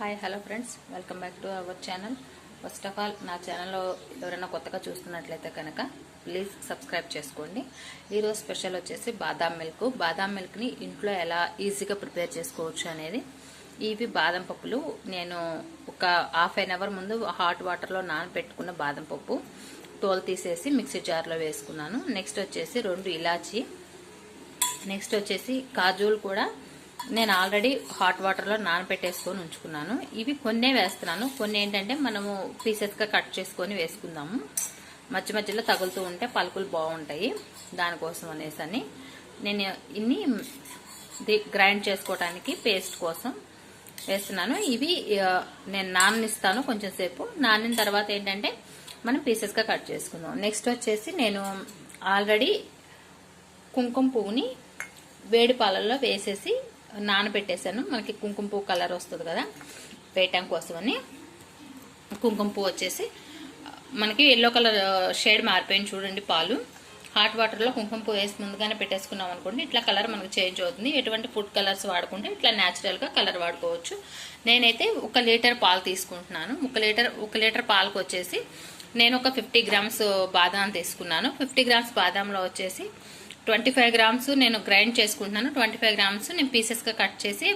Hi hello friends. Welcome back to our channel. First of all నా ఛానల్లో ఎవరైనా కొత్తగా చూస్తున్నట్లయితే కనుక ప్లీజ్ సబ్స్క్రైబ్ చేసుకోండి. ఈరోజు స్పెషల్ వచ్చేసి బాదాం మిల్క్. బాదాం మిల్క్ని ఇంట్లో ఎలా ఈజీగా ప్రిపేర్ చేసుకోవచ్చు అనేది ఇవి బాదం పప్పులు. నేను ఒక హాఫ్ అన్ అవర్ ముందు హాట్ వాటర్లో నానబెట్టుకున్న బాదం పప్పు తోలు తీసేసి మిక్సీ జార్లో వేసుకున్నాను. నెక్స్ట్ వచ్చేసి రెండు ఇలాచీ నెక్స్ట్ వచ్చేసి కాజులు కూడా నేను ఆల్రెడీ హాట్ వాటర్లో నానబెట్టేసుకొని ఉంచుకున్నాను. ఇవి కొన్నే వేస్తున్నాను. కొన్ని ఏంటంటే మనము పీసెస్గా కట్ చేసుకొని వేసుకుందాము. మధ్య మధ్యలో తగులుతూ ఉంటే పలుకులు బాగుంటాయి. దానికోసం అనేసి అని. నేను ఇన్ని గ్రైండ్ చేసుకోవడానికి పేస్ట్ కోసం వేస్తున్నాను. ఇవి నేను నాననిస్తాను కొంచెం సేపు. నానిన తర్వాత ఏంటంటే మనం పీసెస్గా కట్ చేసుకుందాం. నెక్స్ట్ వచ్చేసి నేను ఆల్రెడీ కుంకుమ పువ్వుని వేడి పాలల్లో వేసేసి నానబెట్టేశాను. మనకి కుంకుమ పువ్వు కలర్ వస్తుంది కదా వేయటం కోసమని. కుంకుమ పువ్వు వచ్చేసి మనకి ఎల్లో కలర్ షేడ్ మారిపోయింది చూడండి పాలు. హాట్ వాటర్లో కుంకుమ పువ్వు వేసి ముందుగానే పెట్టేసుకున్నాం అనుకోండి ఇట్లా కలర్ మనకు చేంజ్ అవుతుంది. ఎటువంటి ఫుడ్ కలర్స్ వాడుకుంటే ఇట్లా న్యాచురల్గా కలర్ వాడుకోవచ్చు. నేనైతే ఒక లీటర్ పాలు తీసుకుంటున్నాను. ఒక లీటర్ ఒక లీటర్ పాలకు వచ్చేసి నేను ఒక ఫిఫ్టీ గ్రామ్స్ బాదాం తీసుకున్నాను. ఫిఫ్టీ గ్రామ్స్ బాదాంలో వచ్చేసి ట్వంటీ ఫైవ్ గ్రామ్స్ నేను గ్రైండ్ చేసుకుంటున్నాను. ట్వంటీ ఫైవ్ గ్రామ్స్ నేను పీసెస్గా కట్ చేసి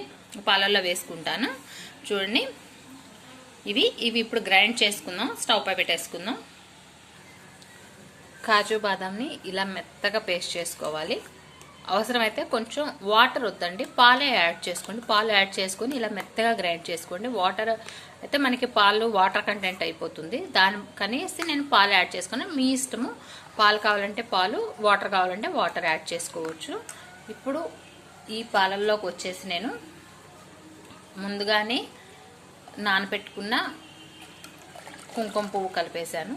పాలల్లో వేసుకుంటాను. చూడండి. ఇవి ఇవి ఇప్పుడు గ్రైండ్ చేసుకుందాం. స్టవ్ పై పెట్టేసుకుందాం. కాజు బాదాంని ఇలా మెత్తగా పేస్ట్ చేసుకోవాలి. అవసరమైతే కొంచెం వాటర్ వద్దండి. పాలే యాడ్ చేసుకోండి. పాలు యాడ్ చేసుకొని ఇలా మెత్తగా గ్రైండ్ చేసుకోండి. వాటర్ అయితే మనకి పాలు వాటర్ కంటెంట్ అయిపోతుంది. దాని కనీసి నేను పాలు యాడ్ చేసుకుని మీ ఇష్టము. పాలు కావాలంటే పాలు వాటర్ కావాలంటే వాటర్ యాడ్ చేసుకోవచ్చు. ఇప్పుడు ఈ పాలల్లోకి వచ్చేసి నేను ముందుగానే నానబెట్టుకున్న కుంకుమ పువ్వు కలిపేశాను.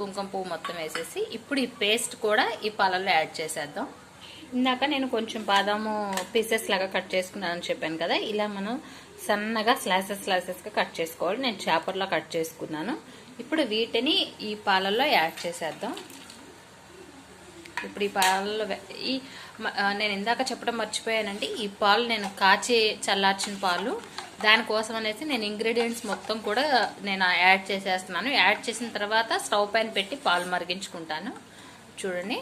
కుంకుమ పువ్వు మొత్తం వేసేసి ఇప్పుడు ఈ పేస్ట్ కూడా ఈ పాలల్లో యాడ్ చేసేద్దాం. ఇందాక నేను కొంచెం బాదాము పీసెస్ లాగా కట్ చేసుకున్నానని చెప్పాను కదా ఇలా మనం సన్నగా స్లాసెస్ స్లాసెస్గా కట్ చేసుకోవాలి. నేను చేపర్లో కట్ చేసుకున్నాను. ఇప్పుడు వీటిని ఈ పాలల్లో యాడ్ చేసేద్దాం. ఇప్పుడు ఈ పాలలో ఈ నేను ఇందాక చెప్పడం మర్చిపోయానండి. ఈ పాలు నేను కాచి చల్లార్చిన పాలు దానికోసం అనేసి నేను ఇంగ్రీడియంట్స్ మొత్తం కూడా నేను యాడ్ చేసేస్తున్నాను. యాడ్ చేసిన తర్వాత స్టవ్ పైన పెట్టి పాలు మరిగించుకుంటాను. చూడండి.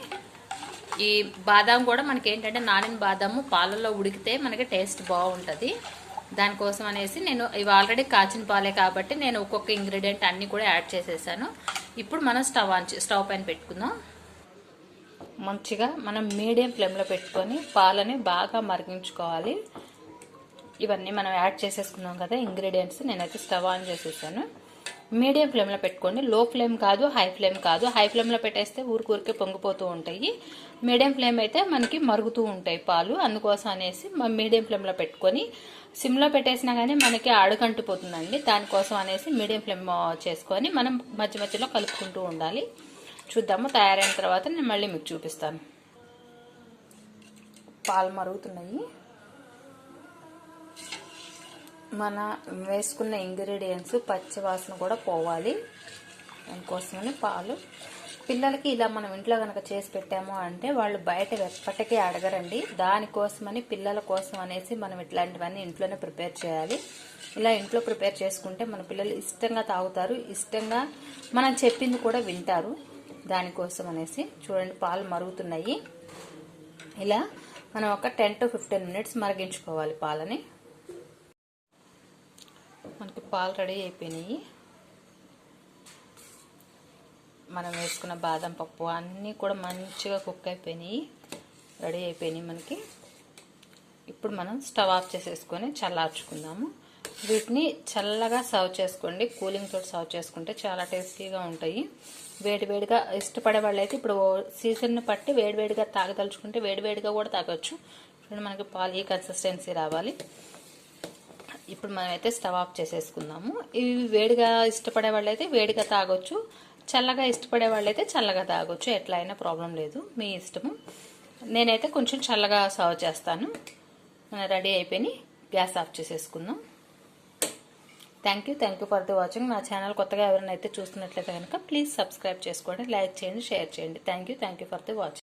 ఈ బాదాం కూడా మనకి ఏంటంటే నానిన బాదాము పాలల్లో ఉడికితే మనకి టేస్ట్ బాగుంటుంది. దానికోసం అనేసి నేను ఇవి ఆల్రెడీ కాచిన పాలే కాబట్టి నేను ఒక్కొక్క ఇంగ్రీడియంట్ అన్నీ కూడా యాడ్ చేసేసాను. ఇప్పుడు మనం స్టవ్ ఆన్ స్టవ్ పైన పెట్టుకుందాం. మంచిగా మనం మీడియం ఫ్లేమ్లో పెట్టుకొని పాలని బాగా మరిగించుకోవాలి. ఇవన్నీ మనం యాడ్ చేసేసుకున్నాం కదా ఇంగ్రీడియంట్స్ నేనైతే స్టవ్ ఆన్ చేసేసాను. మీడియం ఫ్లేమ్లో పెట్టుకోండి. లో ఫ్లేమ్ కాదు హై ఫ్లేమ్ కాదు. హై ఫ్లేమ్లో పెట్టేస్తే ఊరికూరికే పొంగిపోతూ ఉంటాయి. మీడియం ఫ్లేమ్ అయితే మనకి మరుగుతూ ఉంటాయి పాలు. అందుకోసం అనేసి మీడియం ఫ్లేమ్లో పెట్టుకొని సిమ్లో పెట్టేసినా కానీ మనకి అడుగంటిపోతుందండి దానికోసం అనేసి మీడియం ఫ్లేమ్ చేసుకొని మనం మధ్య మధ్యలో కలుపుకుంటూ ఉండాలి. చూద్దాము తయారైన తర్వాత నేను మళ్ళీ మీకు చూపిస్తాను. పాలు మరుగుతున్నాయి. మన వేసుకున్న ఇంగ్రీడియంట్స్ పచ్చి వాసన కూడా పోవాలి. దానికోసమని పాలు. పిల్లలకి ఇలా మనం ఇంట్లో కనుక చేసి పెట్టాము అంటే వాళ్ళు బయట ఎప్పటికీ అడగరండి. దానికోసమని పిల్లల కోసం అనేసి మనం ఇట్లాంటివన్నీ ఇంట్లోనే ప్రిపేర్ చేయాలి. ఇలా ఇంట్లో ప్రిపేర్ చేసుకుంటే మన పిల్లలు ఇష్టంగా తాగుతారు. ఇష్టంగా మనం చెప్పింది కూడా వింటారు. దానికోసం అనేసి చూడండి పాలు మరుగుతున్నాయి. ఇలా మనం ఒక టెన్ టు ఫిఫ్టీన్ మినిట్స్ మరిగించుకోవాలి పాలని. మనకి పాలు రెడీ అయిపోయినాయి. మనం వేసుకున్న బాదం పప్పు అన్నీ కూడా మంచిగా కుక్ అయిపోయినాయి. రెడీ అయిపోయినాయి మనకి. ఇప్పుడు మనం స్టవ్ ఆఫ్ చేసేసుకొని చల్లార్చుకుందాము. వీటిని చల్లగా సర్వ్ చేసుకోండి. కూలింగ్ తోటి సర్వ్ చేసుకుంటే చాలా టేస్టీగా ఉంటాయి. వేడివేడిగా ఇష్టపడే వాళ్ళైతే ఇప్పుడు సీజన్ని బట్టి వేడివేడిగా తాగదలుచుకుంటే వేడివేడిగా కూడా తాగొచ్చు. ఇప్పుడు మనకి పాలు ఈ కన్సిస్టెన్సీ రావాలి. ఇప్పుడు మనమైతే స్టవ్ ఆఫ్ చేసేసుకుందాము. ఇవి వేడిగా ఇష్టపడే వాళ్ళైతే వేడిగా తాగొచ్చు. చల్లగా ఇష్టపడే వాళ్ళైతే చల్లగా తాగొచ్చు. ఎట్లా అయినా ప్రాబ్లం లేదు. మీ ఇష్టము. నేనైతే కొంచెం చల్లగా సర్వ్ చేస్తాను. మన రెడీ అయిపోయి గ్యాస్ ఆఫ్ చేసేసుకుందాం. Thank you thank you for the watching నా ఛానల్ కొత్తగా ఎవరైనా అయితే చూస్తున్నట్లయితే కనుక ప్లీజ్ సబ్స్క్రైబ్ చేసుకోండి లైక్ చేయండి షేర్ చేయండి. Thank you thank you for the watching